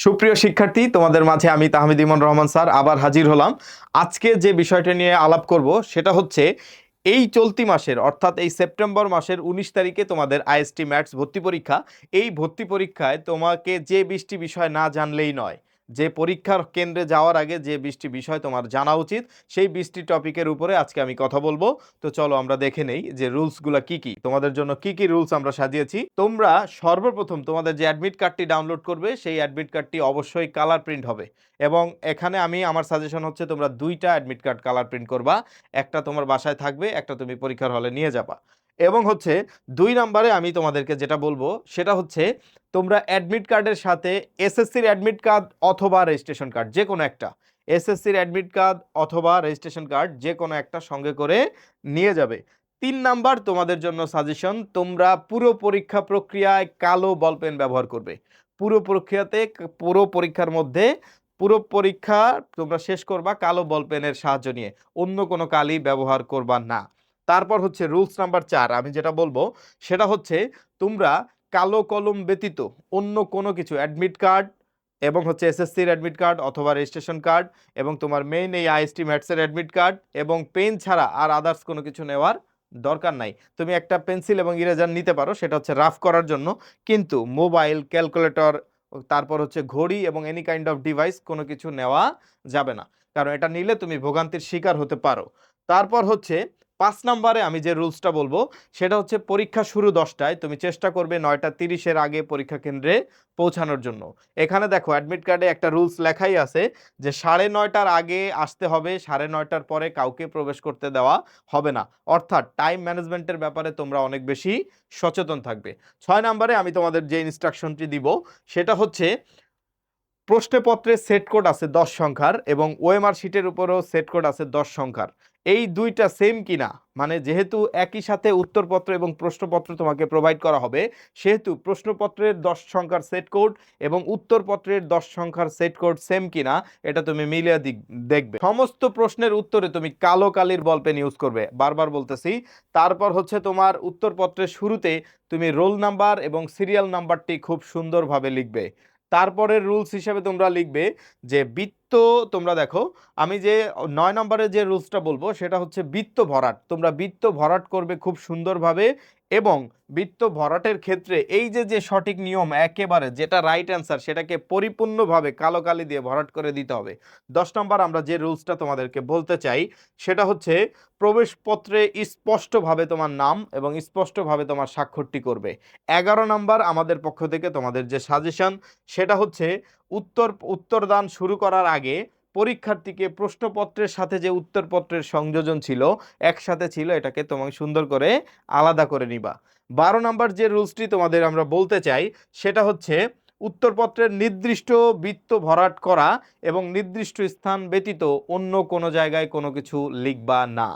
সুপ্রিয় শিক্ষার্থী, তোমাদের মাঝে আমি তাহমিদ ইমন রহমান স্যার আবার হাজির হলাম। আজকে যে বিষয়টা নিয়ে আলাপ করব, সেটা হচ্ছে এই চলতি মাসের, অর্থাৎ এই সেপ্টেম্বর মাসের উনিশ তারিখে তোমাদের আইএসটি ম্যাটস ভর্তি পরীক্ষা। এই ভর্তি পরীক্ষায় তোমাকে যে বিশটি বিষয় না জানলেই নয় যে পরীক্ষার কেন্দ্রে যাওয়ার আগে যে বৃষ্টি বিষয় তোমার জানা উচিত, সেই বৃষ্টি টপিকের উপরে আজকে আমি কথা বলব। তো চলো আমরা দেখে নেই যে রুলসগুলো কি কি। তোমাদের জন্য কি কি রুলস আমরা সাজিয়েছি। তোমরা সর্বপ্রথম তোমাদের যে অ্যাডমিট কার্ডটি ডাউনলোড করবে, সেই অ্যাডমিট কার্ডটি অবশ্যই কালার প্রিন্ট হবে। এবং এখানে আমি আমার সাজেশন হচ্ছে, তোমরা দুইটা অ্যাডমিট কার্ড কালার প্রিন্ট করবা। একটা তোমার বাসায় থাকবে, একটা তুমি পরীক্ষার হলে নিয়ে যাবা। এবং হচ্ছে দুই নম্বরে আমি তোমাদেরকে যেটা বলব, সেটা হচ্ছে তোমরা অ্যাডমিট কার্ডের সাথে এসএসসির অ্যাডমিট কার্ড অথবা রেজিস্ট্রেশন কার্ড যে কোনো একটা এসএসসির অ্যাডমিট কার্ড অথবা রেজিস্ট্রেশন কার্ড যে কোনো একটা সঙ্গে করে নিয়ে যাবে। তিন নাম্বার তোমাদের জন্য সাজেশন তোমরা পুরো পরীক্ষা প্রক্রিয়ায় কালো বল পেন ব্যবহার করবে। পুরো প্রক্রিয়াতে পুরো পরীক্ষার মধ্যে পুরো পরীক্ষা তোমরা শেষ করবা কালো বল পেনের সাহায্য নিয়ে। অন্য কোনো কালি ব্যবহার করবা না। তারপর হচ্ছে রুলস নাম্বার চার, আমি যেটা বলব সেটা হচ্ছে তোমরা কালো কলম ব্যতীত অন্য কোনো কিছু অ্যাডমিট কার্ড এবং হচ্ছে এসএসসির অ্যাডমিট কার্ড অথবা রেজিস্ট্রেশন কার্ড এবং তোমার মেইন এই আইএসটি ম্যাটসের অ্যাডমিট কার্ড এবং পেন ছাড়া আর আদার্স কোনো কিছু নেওয়ার দরকার নাই। তুমি একটা পেন্সিল এবং ইরেজার নিতে পারো, সেটা হচ্ছে রাফ করার জন্য। কিন্তু মোবাইল ক্যালকুলেটর তারপর হচ্ছে ঘড়ি এবং এনি কাইন্ড অফ ডিভাইস কোনো কিছু নেওয়া যাবে না। কারণ এটা নিলে তুমি ভোগান্তির শিকার হতে পারো। তারপর হচ্ছে পাঁচ নম্বরে আমি যে রুলসটা বলব, সেটা হচ্ছে পরীক্ষা শুরু দশটায়, তুমি চেষ্টা করবে নয়টা তিরিশের আগে পরীক্ষা কেন্দ্রে পৌঁছানোর জন্য। এখানে দেখো অ্যাডমিট কার্ডে একটা রুলস লেখাই আছে যে সাড়ে নয়টার আগে আসতে হবে, সাড়ে নয়টার পরে কাউকে প্রবেশ করতে দেওয়া হবে না। অর্থাৎ টাইম ম্যানেজমেন্টের ব্যাপারে তোমরা অনেক বেশি সচেতন থাকবে। ছয় নম্বরে আমি তোমাদের যে ইনস্ট্রাকশনটি দিব, সেটা হচ্ছে প্রশ্নপত্রে সেট কোড আছে দশ সংখ্যার এবং ওএমআর শিটের উপরও সেট কোড আছে দশ সংখ্যার। এই দুইটা সেম কিনা? মানে যেহেতু একই সাথে উত্তরপত্র এবং প্রশ্নপত্র তোমাকে প্রোভাইড করা হবে, সেহেতু প্রশ্নপত্রের দশ সংখ্যার সেট কোড এবং উত্তরপত্রের দশ সংখ্যার সেট কোড সেম কিনা, এটা তুমি মিলিয়ে দেখবে। সমস্ত প্রশ্নের উত্তরে তুমি কালো কালির বল পেন ইউজ করবে। বারবার বলতেছি, তারপর হচ্ছে তোমার উত্তরপত্রের শুরুতে তুমি রোল নাম্বার এবং সিরিয়াল নাম্বারটি খুব সুন্দরভাবে লিখবে। তারপরের রুলস হিসেবে তোমরা লিখবে যে বৃত্ত, তোমরা দেখো, আমি যে নয় নম্বরে যে রুলসটা বলব, সেটা হচ্ছে বৃত্ত ভরাট। তোমরা বৃত্ত ভরাট করবে খুব সুন্দরভাবে এবং বৃত্ত ভরাটের ক্ষেত্রে এই যে যে সঠিক নিয়ম একেবারে যেটা রাইট অ্যান্সার সেটাকে পরিপূর্ণভাবে কালো কালি দিয়ে ভরাট করে দিতে হবে। দশ নম্বর আমরা যে রুলসটা তোমাদেরকে বলতে চাই সেটা হচ্ছে প্রবেশপত্রে স্পষ্টভাবে তোমার নাম এবং স্পষ্টভাবে তোমার স্বাক্ষরটি করবে। এগারো নম্বর আমাদের পক্ষ থেকে তোমাদের যে সাজেশন সেটা হচ্ছে উত্তর, উত্তরদান শুরু করার আগে পরীক্ষার্থীকে প্রশ্নপত্রের সাথে যে উত্তরপত্রের সংযোজন ছিল, একসাথে ছিল, এটাকে তোমাকে সুন্দর করে আলাদা করে নিবা। বারো নাম্বার যে রুলসটি তোমাদের আমরা বলতে চাই, সেটা হচ্ছে উত্তরপত্রের নির্দিষ্ট বৃত্ত ভরাট করা এবং নির্দিষ্ট স্থান ব্যতীত অন্য কোনো জায়গায় কোনো কিছু লিখবা না।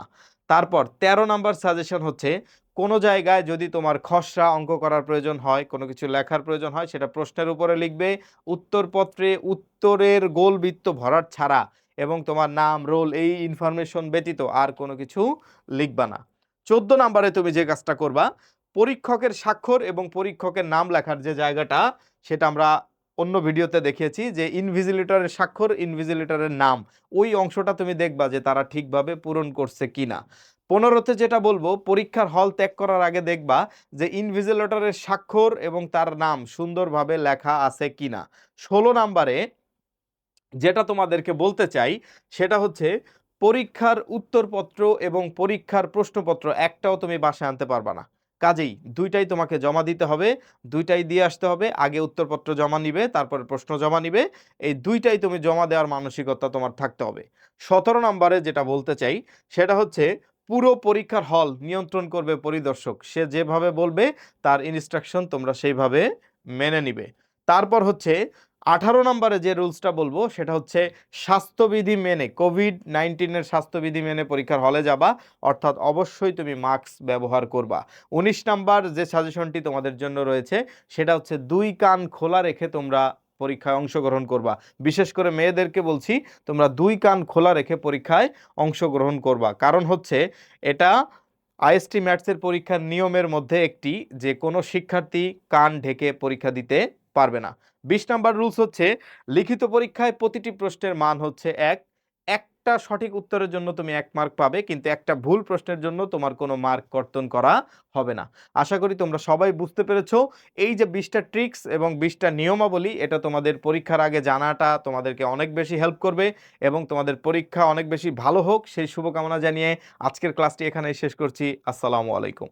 তারপর ১৩ নাম্বার সাজেশন হচ্ছে, কোনো জায়গায় যদি তোমার খসড়া অঙ্ক করার প্রয়োজন হয়, কোনো কিছু লেখার প্রয়োজন হয়, সেটা প্রশ্নের উপরে লিখবে, উত্তরপত্রে উত্তরের গোল বৃত্ত ভরাট ছাড়া এবং তোমার নাম, রোল, এই ইনফরমেশন ব্যতীত আর কোনো কিছু লিখবা না। চোদ্দ নাম্বারে তুমি যে কাজটা করবা, পরীক্ষকের স্বাক্ষর এবং পরীক্ষকের নাম লেখার যে জায়গাটা, সেটা আমরা অন্য ভিডিওতে দেখিয়েছি যে ইনভিজিলেটরের স্বাক্ষর, ইনভিজিলেটরের নাম, ওই অংশটা তুমি দেখবা যে তারা ঠিকভাবে পূরণ করছে কিনা। পনেরোতে যেটা বলব, পরীক্ষার হল ত্যাগ করার আগে দেখবা যে ইনভিজিলেটরের স্বাক্ষর এবং তার নাম সুন্দরভাবে লেখা আছে কিনা। ষোলো নাম্বারে যেটা তোমাদেরকে বলতে চাই, সেটা হচ্ছে পরীক্ষার উত্তরপত্র এবং পরীক্ষার প্রশ্নপত্র একটাও তুমি বাসায় আনতে পারবা না। কাজেই দুইটাই তোমাকে জমা দিতে হবে, দুইটাই দিয়ে আসতে হবে, আগে উত্তরপত্র জমা নিবে, তারপরে প্রশ্ন জমা নিবে, এই দুইটাই তুমি জমা দেওয়ার মানসিকতা তোমার থাকতে হবে। সতেরো নম্বরে যেটা বলতে চাই, সেটা হচ্ছে পুরো পরীক্ষার হল নিয়ন্ত্রণ করবে পরিদর্শক, সে যেভাবে বলবে তার ইনস্ট্রাকশন তোমরা সেইভাবে মেনে নিবে। তারপর হচ্ছে আঠারো নম্বরে যে রুলসটা বলব, সেটা হচ্ছে স্বাস্থ্যবিধি মেনে, কোভিড নাইন্টিনের স্বাস্থ্যবিধি মেনে পরীক্ষার হলে যাবা, অর্থাৎ অবশ্যই তুমি মাস্ক ব্যবহার করবা। উনিশ নাম্বার যে সাজেশনটি তোমাদের জন্য রয়েছে, সেটা হচ্ছে দুই কান খোলা রেখে তোমরা পরীক্ষায় অংশগ্রহণ করবা। বিশেষ করে মেয়েদেরকে বলছি, তোমরা দুই কান খোলা রেখে পরীক্ষায় অংশগ্রহণ করবা। কারণ হচ্ছে, এটা আইএসটি ম্যাথসের পরীক্ষার নিয়মের মধ্যে একটি, যে কোনো শিক্ষার্থী কান ঢেকে পরীক্ষা দিতে পারবে না। বিশ নাম্বার রুলস হচ্ছে, লিখিত পরীক্ষায় প্রতিটি প্রশ্নের মান হচ্ছে এক। একটা সঠিক উত্তরের জন্য তুমি এক মার্ক পাবে, কিন্তু একটা ভুল প্রশ্নের জন্য তোমার কোনো মার্ক কর্তন করা হবে না। আশা করি তোমরা সবাই বুঝতে পেরেছ। এই যে বিশটা ট্রিক্স এবং বিশটা নিয়মাবলী, এটা তোমাদের পরীক্ষার আগে জানাটা তোমাদেরকে অনেক বেশি হেল্প করবে এবং তোমাদের পরীক্ষা অনেক বেশি ভালো হোক। সেই শুভকামনা জানিয়ে আজকের ক্লাসটি এখানেই শেষ করছি। আসসালামু আলাইকুম।